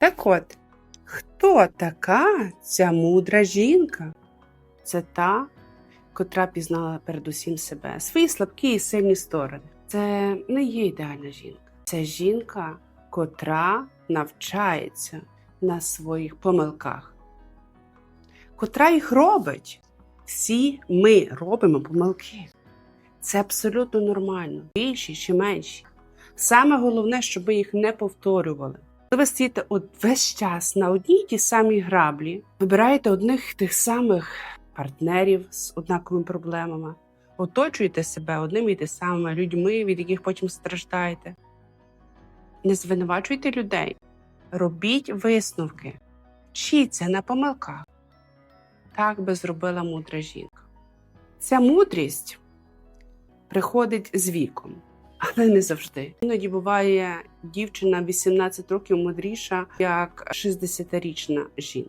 Так от, хто така ця мудра жінка? Це та, котра пізнала передусім себе, свої слабкі і сильні сторони. Це не є ідеальна жінка. Це жінка, котра навчається на своїх помилках, котра їх робить. Всі ми робимо помилки. Це абсолютно нормально, більші чи менші. Саме головне, щоб ви їх не повторювали. Коли ви стоїте от весь час на одній тій самій граблі, вибираєте одних тих самих партнерів з однаковими проблемами, оточуєте себе одними і тими самими людьми, від яких потім страждаєте. Не звинувачуйте людей, робіть висновки, вчіться на помилках. Так би зробила мудра жінка. Ця мудрість приходить з віком, але не завжди. Іноді буває дівчина 18 років мудріша, як 60-річна жінка.